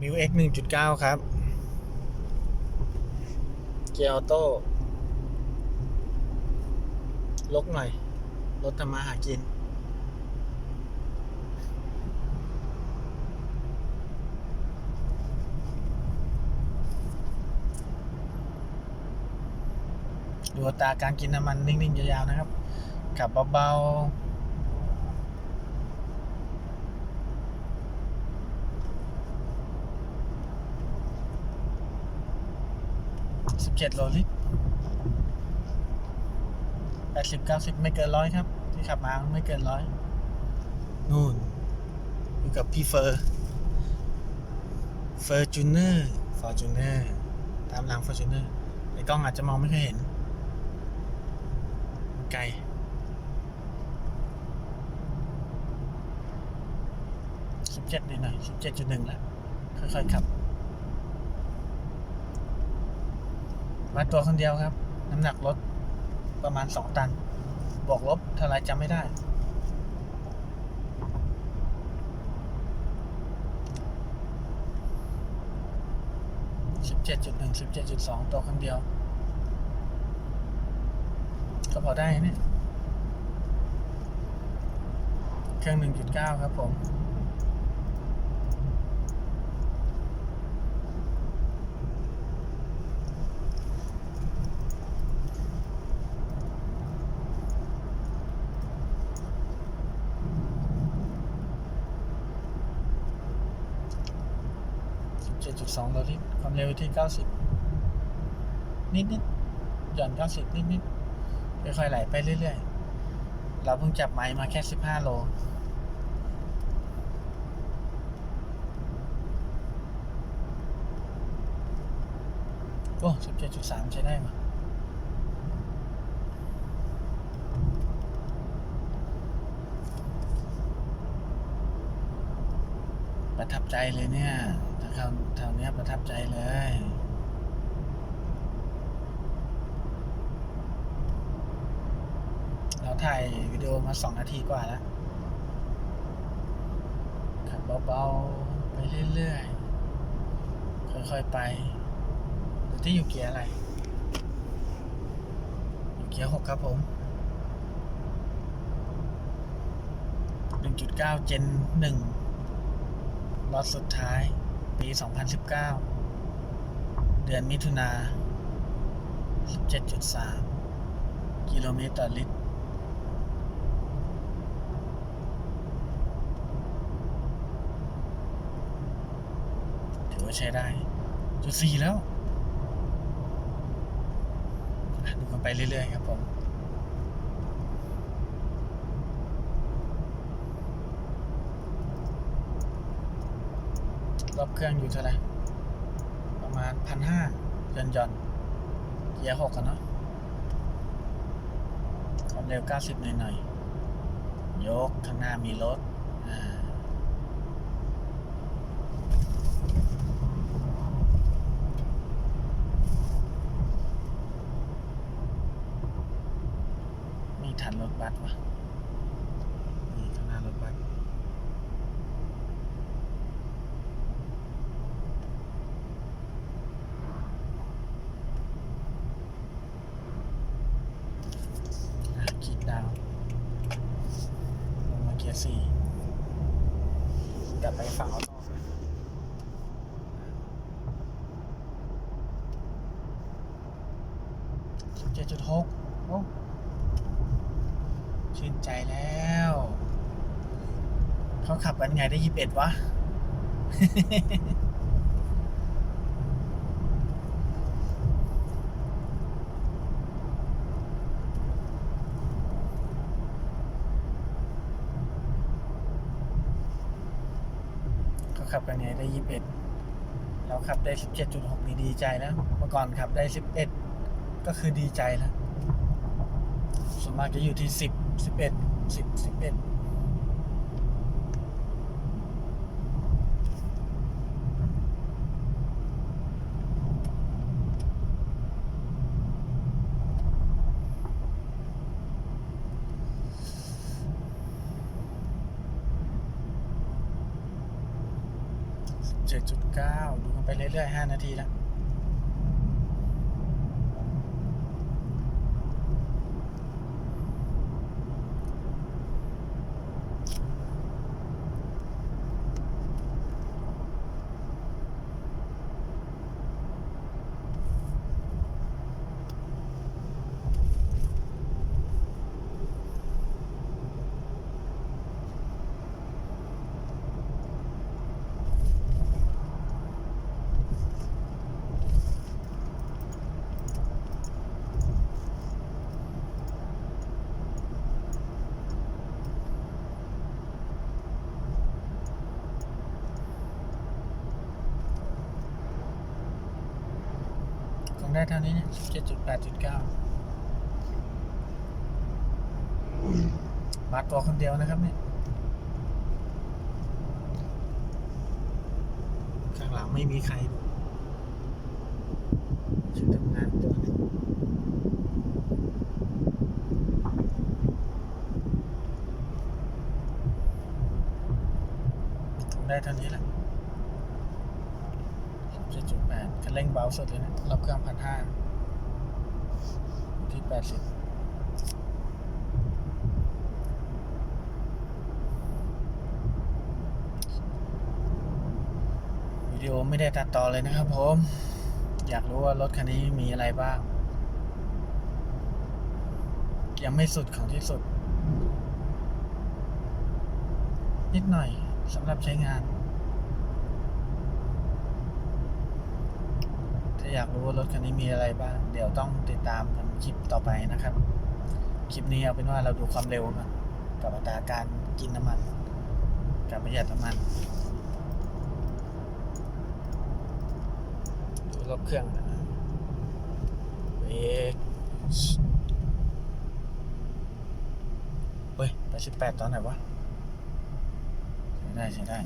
มิวเอ็กหนึ่งจุดเก้าครับ เกียร์ออโต้ลกหน่อย รถทำมาหากิน ดูตาการกินน้ำมันนิ่งๆ ยาวๆ นะครับ ขับเบา ๆ 17โลลิตร80 90ไม่เกินร้อยครับ ที่ขับมาไม่เกินร้อยนู่นอยู่กับพี่เฟอร์เฟอร์จูเนอร์ฟอร์จูเนอร์ตามหลังฟอร์จูเนอร์ในกล้องอาจจะมองไม่ค่อยเห็น ไกลสิบเจ็ดหน่อยสิบเจ็ดจุดหนึ่งแล้วค่อยๆขับ มาตัวคนเดียวครับ น้ำหนักรถประมาณสองตัน บวกลบเท่าไรจำไม่ได้ สิบเจ็ดจุดหนึ่งสิบเจ็ดจุดสองตัวคนเดียว ก็พอได้เนี่ย เครื่องหนึ่งจุดเก้าครับผม เจ็ดจุดสองโลลิตรความเร็วที่เก้าสิบนิดนิดหย่อนเก้าสิบนิดนิดๆค่อยๆไหลไปเรื่อยๆ เราเพิ่งจับไม้มาแค่สิบห้าโลโอ้สิบเจ็ดจุดสามใช้ได้มาประทับใจเลยเนี่ย ถ้าเขาแถวนี้ประทับใจเลยเราถ่ายวิดีโอมาสองนาทีกว่าแล้วขับเบาๆ ไปเรื่อยๆ ค่อยๆ ไปดูที่อยู่เกียร์อะไร อยู่เกียร์หกครับผม 1.9เจน1ล็อตสุดท้าย ปี 2019 เดือนมิถุนา 17.3 กิโลเมตรต่อลิตร ถือว่าใช้ได้ จุดสี่แล้ว ดูกันไปเรื่อยๆครับผม รอบเครื่องอยู่เท่าไหร่ ประมาณพันห้าย่อนย่อนเกียร์หกกันเนาะความเร็วเก้าสิบหน่อยๆ ยกข้างหน้ามีรถ อ่าไม่ทันรถบัสวะนี่ข้างหน้ารถบัส อะขีดดาว ลงมาเกียร์สี่ กลับไปฝั่งเขาต้เจ็ดจุดหกโอ้ชื่นใจแล้ว เขาขับกันไงได้ยี่สิบเอ็ดวะ ขับกันไงได้ยี่สิบเอ็ดเราขับได้สิบเจ็ดจุดหกนี่ดีใจแล้ว เมื่อก่อนขับได้สิบเอ็ดก็คือดีใจแล้วส่วนมากจะอยู่ที่สิบสิบเอ็ดสิบสิบเอ็ด เจ็ดจุดเก้าดูกันไปเรื่อยๆห้านาทีแล้ว งได้เท่านี้เนี่ยเจ็ดจุดแปดจุดเก้ามาตัวคนเดียวนะครับเนี่ย ข้างหลังไม่มีใครชุดทำงานตัวนึงได้เท่านี้แหละ เจ็ดจุดแปดคันเร่งเบา สุดเลยนะรอบเครื่องพันห้าที่แปดสิบวิดีโอไม่ได้ตัดต่อเลยนะครับผม อยากรู้ว่ารถคันนี้มีอะไรบ้าง ยังไม่สุดของที่สุด นิดหน่อยสำหรับใช้งานาอยากรู้ว่ารถคันนี้มีอะไรบ้าง เดี๋ยวต้องติดตามกันคลิปต่อไปนะครับ คลิปนี้เอาเป็นว่าเราดูความเร็วกันกับอัตราการกินน้ำมัน การประหยัดน้ำมัน ดูรอบเครื่องนะเบรกเฮ้ยไปสิบแปดตอนไหนวะใช้ได้ใช้ได้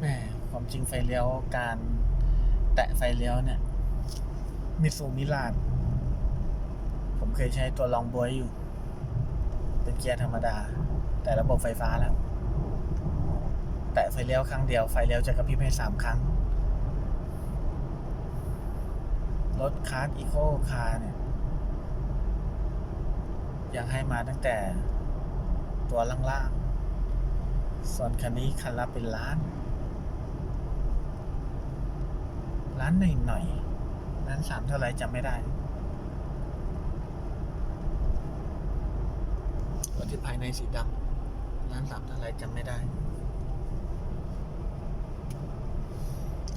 แหมความจริงไฟเลี้ยวการแตะไฟเลี้ยวเนี่ยมิสูมิลาน ผมเคยใช้ตัวลองบวยอยู่ เป็นเกียร์ธรรมดา แต่ระบบไฟฟ้าแล้ว แตะไฟเลี้ยวครั้งเดียวไฟเลี้ยวจะกระพริบให้สามครั้ง รถคาร์ดอีโคคาร์เนี่ยยังให้มาตั้งแต่ตัวล่างๆ ส่วนคันนี้คันละเป็นล้าน ร้านหน่อยหน่อยๆร้านสามเท่าไรจำไม่ได้รถที่ภายในสีดำร้านสามเท่าไรจำไม่ได้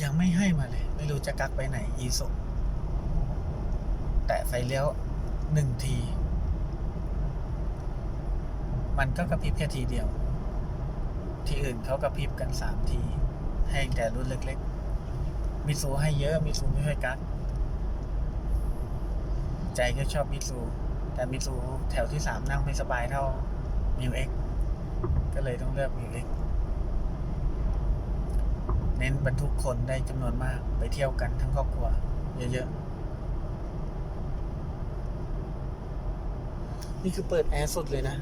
ยังไม่ให้มาเลย ไม่รู้จะกักไปไหน อีสุแต่ไฟเลี้ยวหนึ่งที มันก็กระพริบแค่ทีเดียว ที่อื่นเขากระพริบกันสามที ให้แต่รุ่นเล็ก ๆ มิซูให้เยอะมิซูไม่ค่อยกักใจก็ชอบมิซูแต่มิซูแถวที่สามนั่งไม่สบายเท่ามิวเอ็กก็เลยต้องเลือกมิวเอ็กเน้นบรรทุกคนได้จำนวนมากไปเที่ยวกันทั้งครอบครัว เยอะๆ นี่คือเปิดแอร์สุดเลยนะ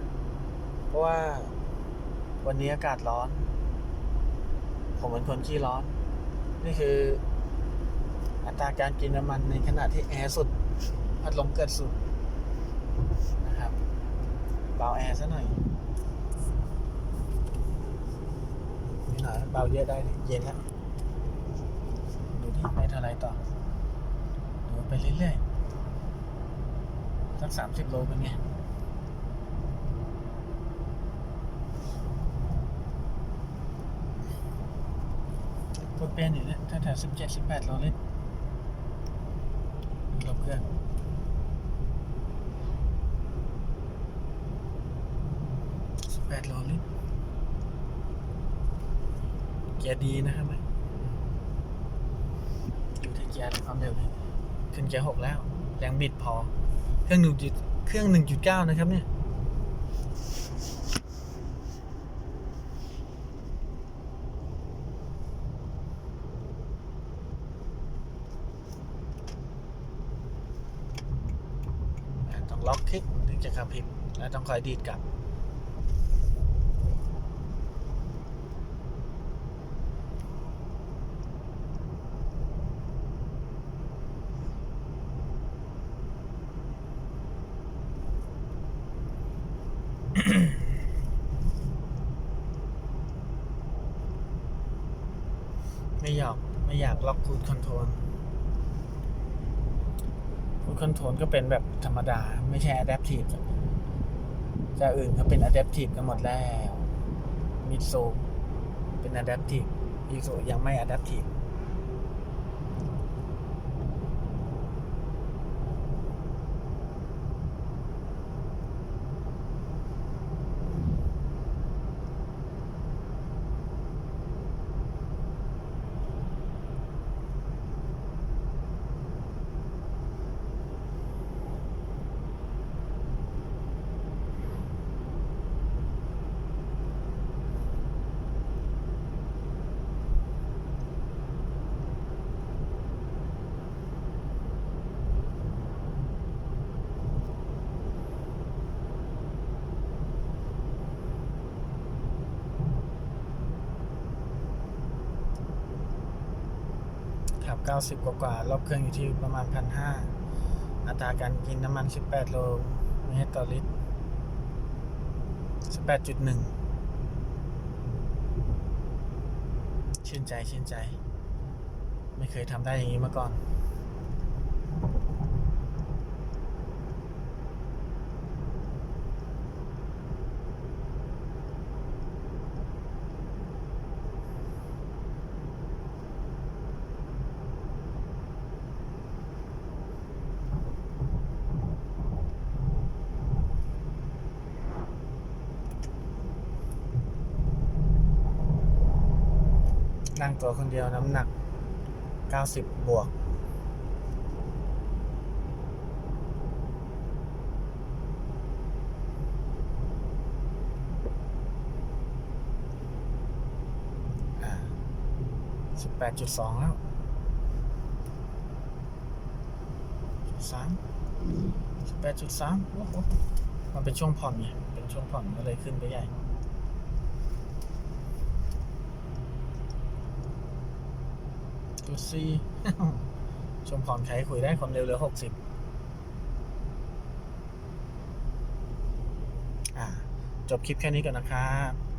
เพราะว่าวันนี้อากาศร้อน ผมเป็นคนขี้ร้อน นี่คือ อัตราการกินน้ำมันในขณะที่แอร์สุด พัดลมเกิดสุดนะครับเบาแอร์ซะหน่อยนี่หน่อยเบาเยอะได้เลยเย็นแล้วดูที่ไปเท่าไรต่อดูไปเรื่อยๆสักสามสิบโลเป็นไงกดเป็นอยู่เนี่ยถ้าแถวสิบเจ็ดสิบแปดโลลิตร ลบเครื่องสิบแปดโลลิตรเกียร์ดีนะครับไหมอยู่ที่เกียร์ความเร็วนี่ขึ้นเกียร์หกแล้ว แรงบิดพอ เครื่องหนึ่งจุดเครื่องหนึ่งจุดเก้านะครับเนี่ย อ่าต้องล็อก ครับพิบแล้วต้องคอยดีดกลับ ไม่อยากไม่อยากล็อกคูดคอนโทรล คอนโทรลก็เป็นแบบธรรมดา ไม่ใช่ Adaptive จะอื่นเขาเป็น Adaptive กันหมดแล้วมิโซเป็น Adaptive อีโซยังไม่ Adaptive ขั บ 90 กว่ากว่ารอบเครื่องอยู่ที่ประมาณ1,500อัตราการกินน้ำมัน 18 โลเมตรต่อลิตร 18.1 ชื่นใจ ชื่นใจ ไม่เคยทำได้อย่างนี้มาก่อน นั่งตัวคนเดียวน้ำหนัก 90 บวกอ่า18.2แล้วสามสิบแปดจุดสามโอ้โหมันเป็นช่วงผ่อนไง เป็นช่วงผ่อนก็เลยขึ้นไปใหญ่ จุดสี่ชมของใช้คุยได้ความเร็วเหลือหกสิบจบคลิปแค่นี้ก่อนนะครับ